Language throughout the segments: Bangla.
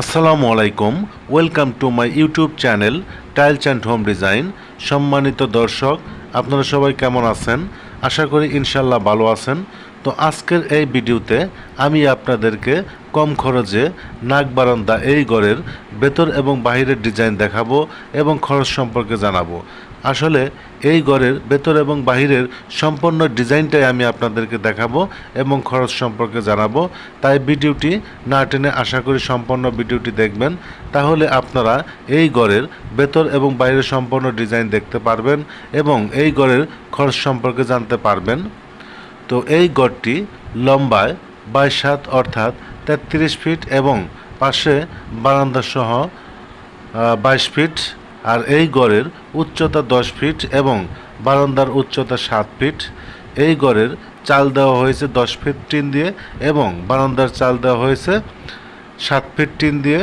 আসসালামু আলাইকুম, welcome to my YouTube channel tiles and home design. সম্মানিত দর্শক, আপনারা সবাই কেমন আছেন? আশা করি ইনশাল্লাহ ভালো আছেন। তো আজকের এই ভিডিওতে আমি আপনাদেরকে কম খরচে নাক বারান্দা এই ঘরের ভেতর এবং বাহিরের ডিজাইন দেখাবো এবং খরচ সম্পর্কে জানাব। আসলে এই ঘরের ভেতর এবং বাহিরের সম্পূর্ণ ডিজাইনটাই আমি আপনাদেরকে দেখাবো এবং খরচ সম্পর্কে জানাব। তাই ভিডিওটি না টেনে আশা করি সম্পূর্ণ ভিডিওটি দেখবেন। তাহলে আপনারা এই ঘরের ভেতর এবং বাইরের সম্পূর্ণ ডিজাইন দেখতে পারবেন এবং এই ঘরের খরচ সম্পর্কে জানতে পারবেন। তো এই গড়টি লম্বায় বাইশ সাত অর্থাৎ তেত্রিশ ফিট এবং পাশে বারান্দা সহ বাইশ ফিট। আর এই গড়ের উচ্চতা দশ ফিট এবং বারান্দার উচ্চতা সাত ফিট। এই গড়ের চাল দেওয়া হয়েছে দশ ফিট টিন দিয়ে এবং বারান্দার চাল দেওয়া হয়েছে সাত ফিট টিন দিয়ে।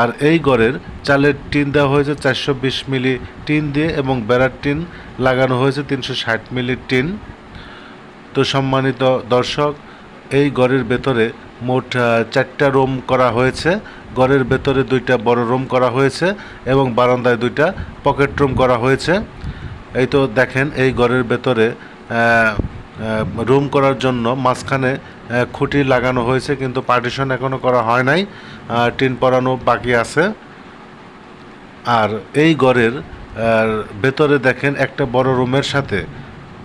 আর এই গড়ের চালের টিন দেওয়া হয়েছে চারশো বিশ মিলি টিন দিয়ে এবং বেড়ার টিন লাগানো হয়েছে তিনশো ষাট মিলি টিন। তো সম্মানিত দর্শক, এই ঘরের ভেতরে মোট চারটা রুম করা হয়েছে। ঘরের ভেতরে দুইটা বড় রুম করা হয়েছে এবং বারান্দায় দুইটা পকেট রুম করা হয়েছে। এই তো দেখেন, এই ঘরের ভেতরে রুম করার জন্য মাঝখানে খুঁটি লাগানো হয়েছে কিন্তু পার্টিশন এখনও করা হয় নাই। টিন পরানো বাকি আছে। আর এই ঘরের ভেতরে দেখেন একটা বড় রুমের সাথে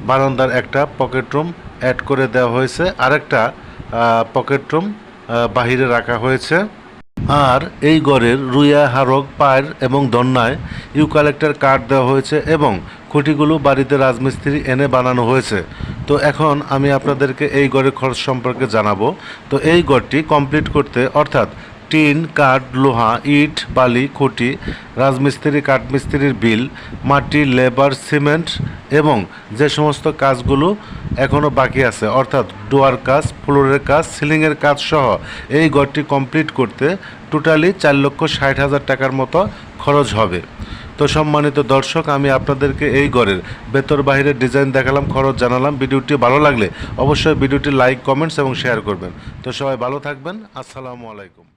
বারান্দার একটা পকেট রুম অ্যাড করে দেওয়া হয়েছে। আরেকটা পকেট রুম বাহিরে রাখা হয়েছে। আর এই ঘরের রুইয়া হারক পায়ের এবং দন্নায় ইউকালেক্টার কাঠ দেওয়া হয়েছে এবং খুঁটিগুলো বাড়িতে রাজমিস্ত্রি এনে বানানো হয়েছে। তো এখন আমি আপনাদেরকে এই ঘরের খরচ সম্পর্কে জানাব। তো এই ঘরটি কমপ্লিট করতে, অর্থাৎ টিন, কাঠ, লোহা, ইট, বালি, খুঁটি, রাজমিস্ত্রি, কাঠমিস্ত্রির বিল, মাটি, লেবার, সিমেন্ট এবং যে সমস্ত কাজগুলো এখনও বাকি আছে, অর্থাৎ ডোয়ার কাজ, ফ্লোরের কাজ, সিলিংয়ের কাজ সহ এই ঘরটি কমপ্লিট করতে টোটালি চার লক্ষ ষাট হাজার টাকার মতো খরচ হবে। তো সম্মানিত দর্শক, আমি আপনাদেরকে এই ঘরের ভেতর বাইরের ডিজাইন দেখালাম, খরচ জানালাম। ভিডিওটি ভালো লাগলে অবশ্যই ভিডিওটি লাইক, কমেন্টস এবং শেয়ার করবেন। তো সবাই ভালো থাকবেন। আসসালামু আলাইকুম।